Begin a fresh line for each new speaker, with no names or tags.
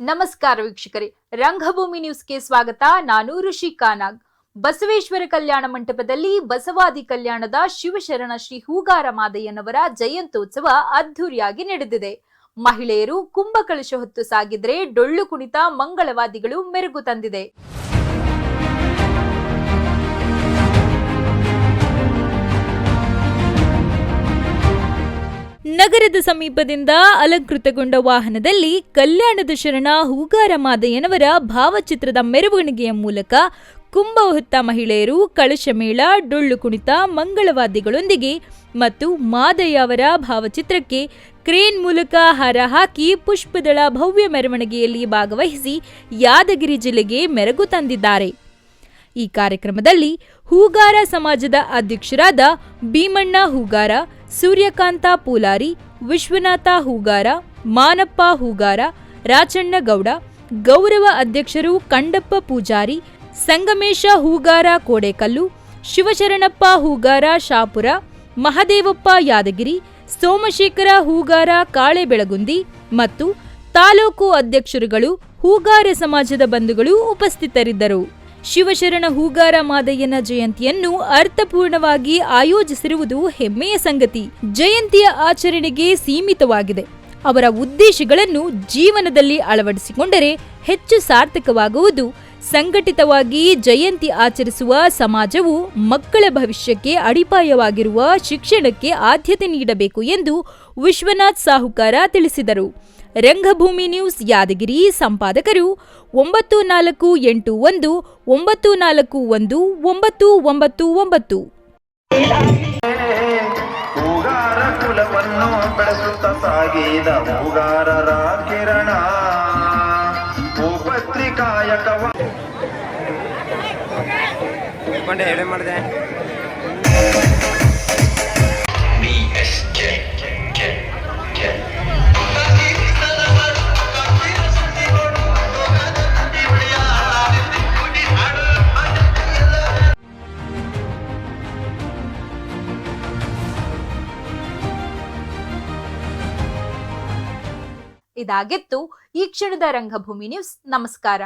ನಮಸ್ಕಾರ ವೀಕ್ಷಕರೇ, ರಂಗಭೂಮಿ ನ್ಯೂಸ್ಗೆ ಸ್ವಾಗತ. ನಾನು ಋಷಿಕಾ ನಾಗ್ ಬಸವೇಶ್ವರ ಕಲ್ಯಾಣ ಮಂಟಪದಲ್ಲಿ ಬಸವಾದಿ ಕಲ್ಯಾಣದ ಶಿವಶರಣ ಶ್ರೀ ಹೂಗಾರ ಮಾದಯ್ಯನವರ ಜಯಂತ್ಯೋತ್ಸವ ಅದ್ಧೂರಿಯಾಗಿ ನಡೆದಿದೆ. ಮಹಿಳೆಯರು ಕುಂಭಕಳಶ ಹೊತ್ತು ಸಾಗಿದ್ರೆ ಡೊಳ್ಳು ಕುಣಿತ ಮಂಗಳವಾದಿಗಳು ಮೆರುಗು ತಂದಿದೆ. ನಗರದ ಸಮೀಪದಿಂದ ಅಲಂಕೃತಗೊಂಡ ವಾಹನದಲ್ಲಿ ಕಲ್ಯಾಣದ ಶರಣ ಹೂಗಾರ ಮಾದಯ್ಯನವರ ಭಾವಚಿತ್ರದ ಮೆರವಣಿಗೆಯ ಮೂಲಕ ಕುಂಭ ಮಹಿಳೆಯರು ಕಳಶ ಮೇಳ, ಡೊಳ್ಳು ಕುಣಿತ ಮಂಗಳವಾದಿಗಳೊಂದಿಗೆ ಮತ್ತು ಮಾದಯ್ಯ ಅವರ ಭಾವಚಿತ್ರಕ್ಕೆ ಕ್ರೇನ್ ಮೂಲಕ ಹಾರ ಹಾಕಿ ಪುಷ್ಪದಳ ಭವ್ಯ ಮೆರವಣಿಗೆಯಲ್ಲಿ ಭಾಗವಹಿಸಿ ಯಾದಗಿರಿ ಜಿಲ್ಲೆಗೆ ಮೆರಗು ತಂದಿದ್ದಾರೆ. ಈ ಕಾರ್ಯಕ್ರಮದಲ್ಲಿ ಹೂಗಾರ ಸಮಾಜದ ಅಧ್ಯಕ್ಷರಾದ ಭೀಮಣ್ಣ ಹೂಗಾರ, ಸೂರ್ಯಕಾಂತ ಪೂಲಾರಿ, ವಿಶ್ವನಾಥ ಹೂಗಾರ, ಮಾನಪ್ಪ ಹೂಗಾರ ರಾಚಣ್ಣಗೌಡ ಗೌರವ ಅಧ್ಯಕ್ಷರು ಕಂಡಪ್ಪ ಪೂಜಾರಿ, ಸಂಗಮೇಶ ಹೂಗಾರ ಕೋಡೇಕಲ್ಲು, ಶಿವಶರಣಪ್ಪ ಹೂಗಾರ ಶಾಪುರ, ಮಹದೇವಪ್ಪ ಯಾದಗಿರಿ, ಸೋಮಶೇಖರ ಹೂಗಾರ ಕಾಳೆಬೆಳಗುಂದಿ ಮತ್ತು ತಾಲೂಕು ಅಧ್ಯಕ್ಷರುಗಳು ಹೂಗಾರ ಸಮಾಜದ ಬಂಧುಗಳು ಉಪಸ್ಥಿತರಿದ್ದರು. ಶಿವಶರಣ ಹೂಗಾರ ಮಾದಯ್ಯನ ಜಯಂತಿಯನ್ನು ಅರ್ಥಪೂರ್ಣವಾಗಿ ಆಯೋಜಿಸಿರುವುದು ಹೆಮ್ಮೆಯ ಸಂಗತಿ. ಜಯಂತಿಯ ಆಚರಣೆಗೆ ಸೀಮಿತವಾಗಿದೆ. ಅವರ ಉದ್ದೇಶಗಳನ್ನು ಜೀವನದಲ್ಲಿ ಅಳವಡಿಸಿಕೊಂಡರೆ ಹೆಚ್ಚು ಸಾರ್ಥಕವಾಗುವುದು. ಸಂಘಟಿತವಾಗಿ ಜಯಂತಿ ಆಚರಿಸುವ ಸಮಾಜವು ಮಕ್ಕಳ ಭವಿಷ್ಯಕ್ಕೆ ಅಡಿಪಾಯವಾಗಿರುವ ಶಿಕ್ಷಣಕ್ಕೆ ಆದ್ಯತೆ ನೀಡಬೇಕು ಎಂದು ವಿಶ್ವನಾಥ್ ಸಾಹುಕಾರ ತಿಳಿಸಿದರು. ರಂಗಭೂಮಿ ನ್ಯೂಸ್ ಯಾದಗಿರಿ ಸಂಪಾದಕರು ಒಂಬತ್ತು ನಾಲ್ಕು ಎಂಟು ಒಂದು ಒಂಬತ್ತು ನಾಲ್ಕು ಒಂದು ಒಂಬತ್ತು ಒಂಬತ್ತು ಒಂಬತ್ತು.
ಹೂಗಾರ ಕುಲವನ್ನು ಬೆಳೆಸುತ್ತ ಸಾಗಿದ ಹೂಗಾರರ ಕಿರಣ. ಭೂಪತ್ರಿಕಾಯಕವ
ಮಾಡಿದೆ.
ಇದಾಗಿತ್ತು. ಈ ಕ್ಷಣದ ರಂಗಭೂಮಿ ನ್ಯೂಸ್. ನಮಸ್ಕಾರ.